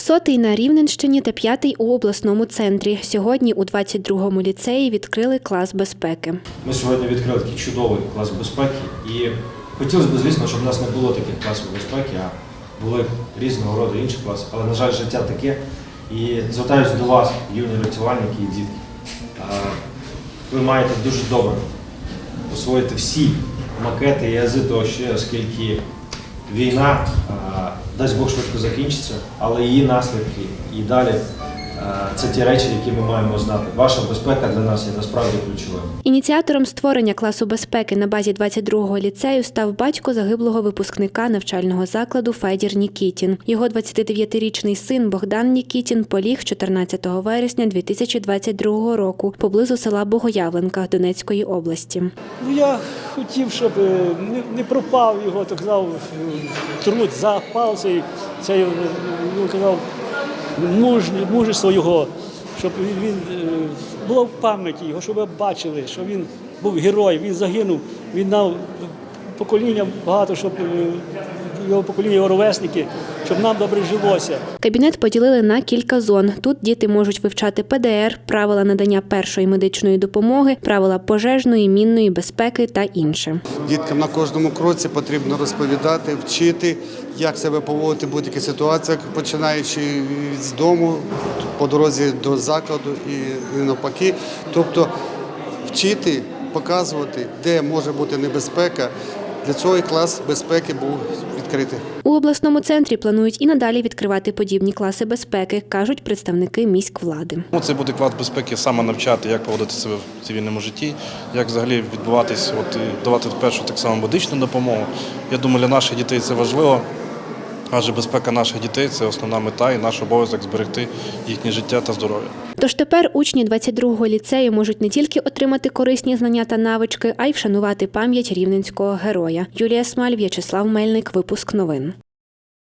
Сотий на Рівненщині та п'ятий у обласному центрі. Сьогодні у 22-му ліцеї відкрили клас безпеки. Ми сьогодні відкрили такий чудовий клас безпеки і хотілося б, звісно, щоб в нас не було таких класів безпеки, а були різного роду інші класи. Але, на жаль, життя таке. І звертаюся до вас, юні рятувальники і дітки. Ви маєте дуже добре освоїти всі макети і ази того ще, оскільки війна, дасть Бог швидко закінчиться, але її наслідки і далі це ті речі, які ми маємо знати. Ваша безпека для нас є насправді ключовою. Ініціатором створення класу безпеки на базі 22-го ліцею став батько загиблого випускника навчального закладу Федір Нікітін. Його 29-річний син Богдан Нікітін поліг 14 вересня 2022 року поблизу села Богоявленка Донецької області. Ну, я хотів, щоб е, не, пропав його, так казав, е, труд, запал цей, цей е, ну, казав, муж, мужество його, щоб він, він е, було в пам'яті його, щоб ви бачили, що він був герой, він загинув, він дав покоління багато, щоб е, його покоління, його ровесники, щоб нам добре жилося. Кабінет поділили на кілька зон. Тут діти можуть вивчати ПДР, правила надання першої медичної допомоги, правила пожежної, мінної безпеки та інше. Діткам на кожному кроці потрібно розповідати, вчити, як себе поводити в будь-яких ситуаціях, починаючи з дому, по дорозі до закладу і, навпаки. Тобто вчити, показувати, де може бути небезпека. Для цього і клас безпеки був відкритий. У обласному центрі планують і надалі відкривати подібні класи безпеки, кажуть представники міськ влади. Це буде клас безпеки саме навчати, як поводити себе в цивільному житті, як взагалі відбуватись, от, і давати першу так само медичну допомогу. Я думаю, для наших дітей це важливо, адже безпека наших дітей це основна мета і наш обов'язок зберегти їхнє життя та здоров'я. Тож тепер учні 22-го ліцею можуть не тільки отримати корисні знання та навички, а й вшанувати пам'ять рівненського героя. Юлія Смаль, В'ячеслав Мельник. Випуск новин.